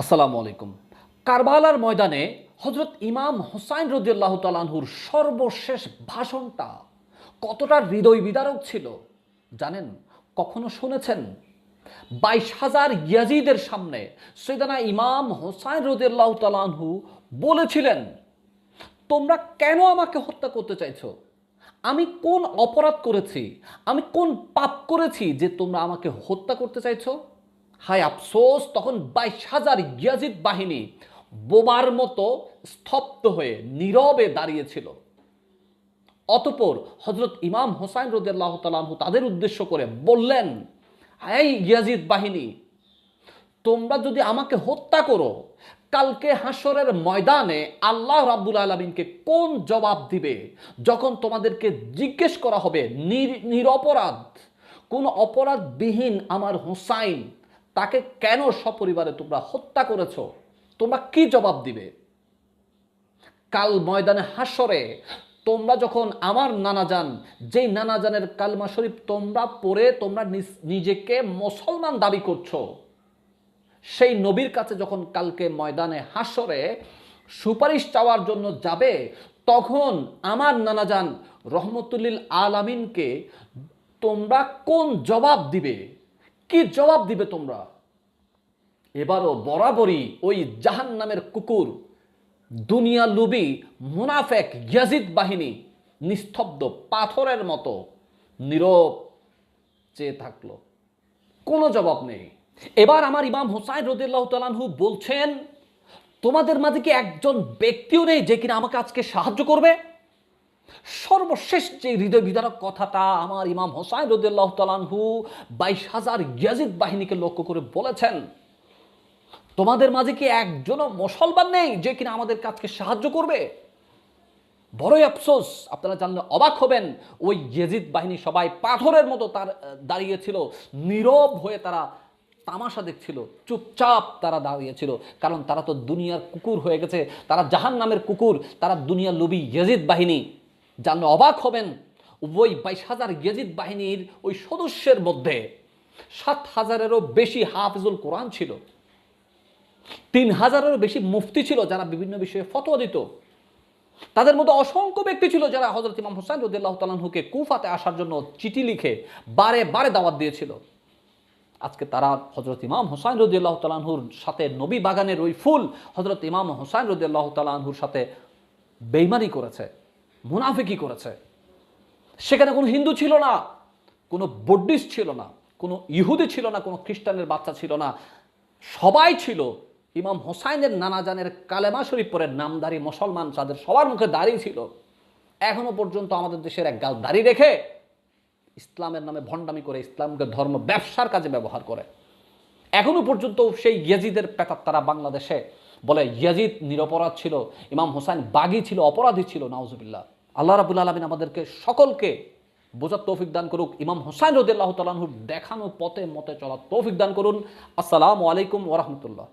আসসালামু আলাইকুম। কারবালার ময়দানে হজরত ইমাম হোসাইন রদিয়াল্লাহ তালানহুর সর্বশেষ ভাষণটা কতটা হৃদয় বিদারক ছিল জানেন? কখনো শুনেছেন? বাইশ হাজার ইয়াজিদের সামনে সৈদানা ইমাম হোসাইন রদিয়াল্লাহ তালানহু বলেছিলেন, তোমরা কেন আমাকে হত্যা করতে চাইছো? আমি কোন অপরাধ করেছি? আমি কোন পাপ করেছি যে তোমরা আমাকে হত্যা করতে চাইছো? হায় আফসোস, তখন বাইশ হাজার ইয়াজিদ বাহিনী বোমার মতো স্তব্ধ হয়ে নীরবে দাঁড়িয়েছিল। অতপর হজরত ইমাম হোসাইন রদিয়াল্লাহ তালাহু তাদের উদ্দেশ্য করে বললেন, এই ইয়াজিদ বাহিনী, তোমরা যদি আমাকে হত্যা করো, কালকে হাসরের ময়দানে আল্লাহ রাব্বুল আলমিনকে কোন জবাব দিবে? যখন তোমাদেরকে জিজ্ঞেস করা হবে, নির- নিরপরাধ, কোন অপরাধবিহীন আমার হোসাইন তাকে কেন সপরিবারে তোমরা হত্যা করেছ? তোমরা কি জবাব দিবে? কাল ময়দানে হাসরে তোমরা যখন আমার নানাজান যেই নানাজানের কালমা শরীফ তোমরা পড়ে তোমরা নিজ- নিজেকে মুসলমান দাবি করছ, সেই নবীর কাছে যখন কালকে ময়দানে হাসরে সুপারিশ চাওয়ার জন্য যাবে, তখন আমার নানাজান রহমতুল্লিল আলামিনকে তোমরা কোন জবাব দিবে? কি জবাব দিবে তোমরা? এবারও বরাবরই ওই জাহান নামের কুকুর, দুনিয়া লুবি মুনাফেক ইয়াজিদ বাহিনী নিস্তব্ধ পাথরের মতো নীরব চেয়ে থাকল। কোনো জবাব নেই। এবার আমার ইমাম হোসাইন রদিল্লাহ তালানহু বলছেন, তোমাদের মাঝে কি একজন ব্যক্তিও নেই যে কিনা আমাকে আজকে সাহায্য করবে? সর্বশেষ যে হৃদয় বিদারক কথাটা আমার ইমাম হোসাইন রদিল্লাহ তালানহু বাইশ হাজার ইয়াজিদ বাহিনীকে লক্ষ্য করে বলেছেন, তোমাদের মাঝে কি একজনও মুসলমান নেই যে কিনা আমাদের কাজকে সাহায্য করবে? বড়ই আফসোস, আপনারা জানলে অবাক হবেন, ওই ইয়েজিদ বাহিনী সবাই পাথরের মতো তার দাঁড়িয়েছিল, নীরব হয়ে তারা তামাশা দেখছিল, চুপচাপ তারা দাঁড়িয়েছিল, কারণ তারা তো দুনিয়ার কুকুর হয়ে গেছে, তারা জাহান নামের কুকুর, তারা দুনিয়ার লবি ইয়েজিদ বাহিনী। জানলে অবাক হবেন ওই বাইশ হাজার ইয়েজিদ বাহিনীর ওই সদস্যের মধ্যে সাত হাজারেরও বেশি হাফিজুল কোরআন ছিল। তিন হাজারেরও বেশি মুফতি ছিল যারা বিভিন্ন বিষয়ে ফতোয়া দিত। তাদের মধ্যে অসংখ্য ব্যক্তি ছিল যারা হজরত ইমাম হোসাইন রদুল্লাহ তালাহুকে কুফাতে আসার জন্য চিঠি লিখে বারে বারে দাওয়াত দিয়েছিল। আজকে তারা হজরত ইমাম হোসাইন রদিয়াল্লাহ তালাহুর সাথে নবী বাগানের ওই ফুল হজরত ইমাম হোসাইন রদিয়াল্লাহ তালাহুর সাথে বেইমানি করেছে। মুনাফিকি করেছে। সেখানে কোনো হিন্দু ছিল না, কোনো বড্ডিস্ট ছিল না, কোনো ইহুদি ছিল না, কোনো খ্রিস্টানের বাচ্চা ছিল না। সবাই ছিল। ইমাম হোসাইনের নানাজানের কালেমা শরীফ পরে নামদারি মুসলমান তাদের সবার মুখে দাঁড়িয়ে ছিল। এখনও পর্যন্ত আমাদের দেশের এক গাল দাড়ি রেখে ইসলামের নামে ভণ্ডামি করে ইসলামকে ধর্ম ব্যবসার কাজে ব্যবহার করে। এখনও পর্যন্ত সেই ইয়াজিদের পেতার তারা বাংলাদেশে বলে, ইয়াজিদ নিরপরাধ ছিল, ইমাম হোসাইন বাগি ছিল, অপরাধী ছিল, নাউজুবিল্লাহ। আল্লাহ রাবুল আলমিন আমাদেরকে সকলকে বোঝার তৌফিক দান করুক। ইমাম হোসাইন রদুল্লাহ তালাহুর দেখানো পথে মতে চলার তৌফিক দান করুন। আসসালামু আলাইকুম ওরহমতুল্লাহ